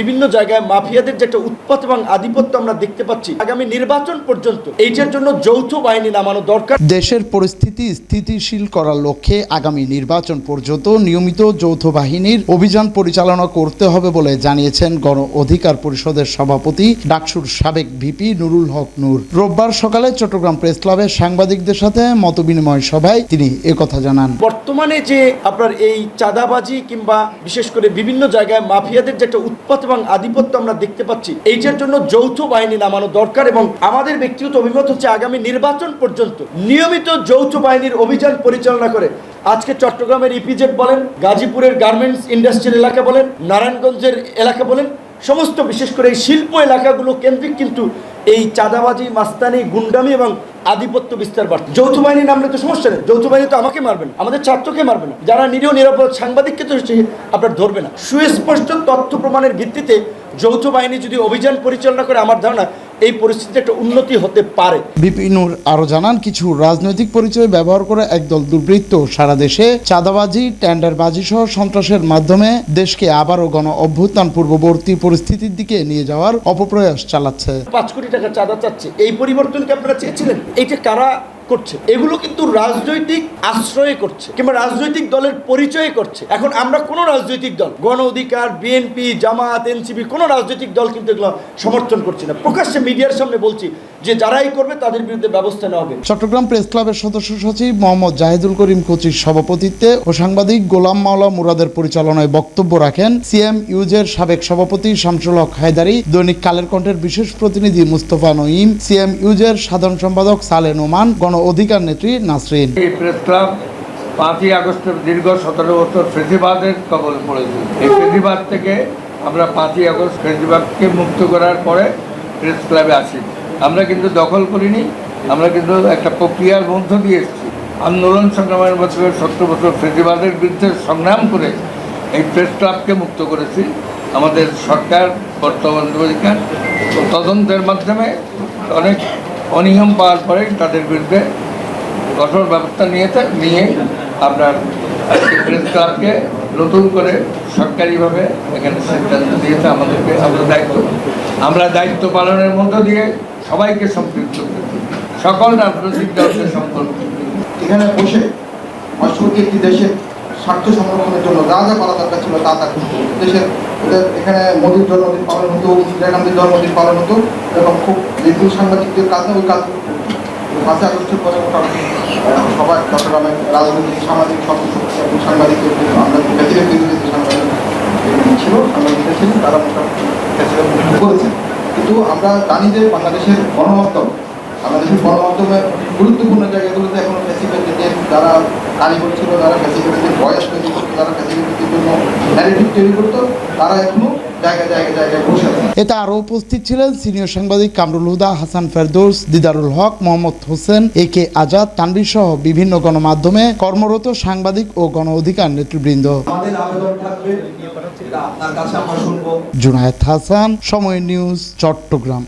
বিভিন্ন জায়গায় মাফিয়াদের যে একটা উৎপাত এবং আধিপত্য আমরা দেখতে পাচ্ছি আগামী নির্বাচন পর্যন্ত এইটার জন্য যৌথ বাহিনী নামানো দরকার। দেশের পরিস্থিতি স্থিতিশীল করার লক্ষ্যে আগামী নির্বাচন পর্যন্ত নিয়মিত যৌথ বাহিনীর অভিযান পরিচালনা করতে হবে বলে জানিয়েছেন গণ অধিকার পরিষদের সভাপতি ডাকসুর সাবেক ভিপি নুরুল হক নূর। রোববার সকালে চট্টগ্রাম প্রেস ক্লাবে সাংবাদিকদের সাথে মতবিনিময় সভায় তিনি একথা জানান। বর্তমানে যে আপনার এই চাঁদাবাজি কিংবা বিশেষ করে বিভিন্ন জায়গায় মাফিয়াদের যে একটা উৎপাত এবং আধিপত্য আমরা দেখতে পাচ্ছি। এইটার জন্য যৌথ বাহিনী নামানো দরকার এবং আমাদের ব্যক্তিগত অভিমত হচ্ছে আগামী নির্বাচন পর্যন্ত নিয়মিত যৌথ বাহিনীর অভিযান পরিচালনা করে। আজকে চট্টগ্রামের ইপিজেড বলেন, গাজীপুরের গার্মেন্টস ইন্ডাস্ট্রিয়াল এলাকা বলেন, নারায়ণগঞ্জের এলাকা বলেন, সমস্ত বিশেষ করে এই শিল্প এলাকাগুলো কেন্দ্রিক কিন্তু এই চাঁদাবাজি, মাস্তানি, গুন্ডামি এবং আধিপত্য বিস্তার বাড়ছে যৌথ বাহিনী নামলে তো সমস্যা নেই। যৌথ বাহিনী তো আমাকে মারবে না। আমাদের ছাত্রকে মারবে না। যারা নিরীহ, নিরাপদ সাংবাদিককে তো আপনার ধরবে না। সুস্পষ্ট তথ্য প্রমাণের ভিত্তিতে যৌথ বাহিনী যদি অভিযান পরিচালনা করে, আমার ধারণা এই পরিস্থিতিতে একটা উন্নতি হতে পারে। বিপিনুর আরও আরও জানান কিছু রাজনৈতিক পরিচয় ব্যবহার করে একদল দুর্বৃত্ত সারা দেশে চাঁদাবাজি টেন্ডারবাজি সহ সন্ত্রাসের মাধ্যমে দেশকে আবারও গণ অভ্যুত্থান পূর্ববর্তী পরিস্থিতির দিকে নিয়ে যাওয়ার অপপ্রয়াস চালাচ্ছে। পাঁচ কোটি টাকা চাঁদা চাচ্ছে। এই পরিবর্তনকে আপনারা চেয়েছিলেন? এইটা কারা করছে। এগুলো কিন্তু রাজনৈতিক আশ্রয়ে করছে কিংবা রাজনৈতিক দলের পরিচয়ে করছে। এখন আমরা কোনো রাজনৈতিক দল, গণ অধিকার বিএনপি জামাত এনসিপি কোনো রাজনৈতিক দল কিন্তু এগুলো সমর্থন করছে না। প্রকাশ্যে মিডিয়ার সামনে বলছি যে যারাই করবে তাদের বিরুদ্ধে ব্যবস্থা নেওয়া হবে। চট্টগ্রাম প্রেস ক্লাবের সদস্য সচিব মোহাম্মদ জাহিদুল করিম কোচির সভাপতিত্বে ও সাংবাদিক গোলাম মাওলা মুরাদের পরিচালনায় বক্তব্য রাখেন সিএম ইউজের সাবেক সভাপতি শামসুল হক হায়দারি, দৈনিক কালের কণ্ঠের বিশেষ প্রতিনিধি মুস্তফা নঈম, সিএম ইউজের সাধারণ সম্পাদক সালেন ওমান গণ অধিকার নেত্রী নাসরিন। এই প্রেস ক্লাব পাঁচই আগস্টের দীর্ঘ সতেরো বছর ফেসিবাদের কবলে পড়েছে। এই ফেসিবাদ থেকে আমরা পাঁচই আগস্ট ফেসিবাদকে মুক্ত করার পরে প্রেস ক্লাবে আসি। আমরা কিন্তু দখল করিনি, আমরা কিন্তু একটা প্রক্রিয়ার মধ্য দিয়ে এসেছি। আন্দোলন সংগ্রামের বছর সত্তর বছর ফেসিবাদের বিরুদ্ধে সংগ্রাম করে এই প্রেস ক্লাবকে মুক্ত করেছি। আমাদের সরকার, বর্তমান তদন্তের মাধ্যমে অনেক অনিয়ম পাওয়ার পরে তাদের বিরুদ্ধে কঠোর ব্যবস্থা নিয়েছে, নিয়ে আপনার প্রেস ক্লাবকে নতুন করে সরকারিভাবে এখানে সিদ্ধান্ত দিয়েছে আমাদেরকে আমরা দায়িত্ব। আমরা দায়িত্ব পালনের মধ্য দিয়ে সবাইকে সম্পৃক্ত সকল রাজনৈতিক দলকে সম্পর্ক এখানে বসে পার্শ্ববর্তী একটি দেশের স্বার্থ সংরক্ষণের জন্য যা যা করা দরকার ছিল তা তা করতে দেশের ওদের এখানে মোদীর জন্মদিন পালন হতো, ইন্দিরা গান্ধীর জন্মদিন পালন হতো এবং খুব যেগুলো সাংবাদিকদের কাজ ওই কাজ। পাঁচই আগস্টের পরে মোটামুটি সবাই চট্টগ্রামের রাজনৈতিক, সামাজিক এবং সাংবাদিকদের আমরা প্রেসিডেন্ট বিরোধী সাংবাদিক ছিল, সাংবাদিকরা ছিলেন, তারা মোটামুটি প্রেসিডেন্ট করেছেন কিন্তু আমরা জানি যে বাংলাদেশের গণমাধ্যম, বাংলাদেশের গণমাধ্যমে গুরুত্বপূর্ণ জায়গাগুলোতে এখনও ফ্যাসিলিটিদের যারা কারিগর ছিল যারা ফ্যাসিলিটিদের বয়স তৈরি করতো যারা ফ্যাসিলিটির জন্য ন্যারেটিভ তৈরি করতো তারা এখনও এতে আরও উপস্থিত ছিলেন সিনিয়র সাংবাদিক কামরুল হুদা হাসান ফেরদৌস দিদারুল হক মোহাম্মদ হোসেন এ কে আজাদ তানভীর সহ বিভিন্ন গণমাধ্যমে কর্মরত সাংবাদিক ও গণ অধিকার নেতৃবৃন্দ। জুনায়েদ হাসান সময় নিউজ চট্টগ্রাম।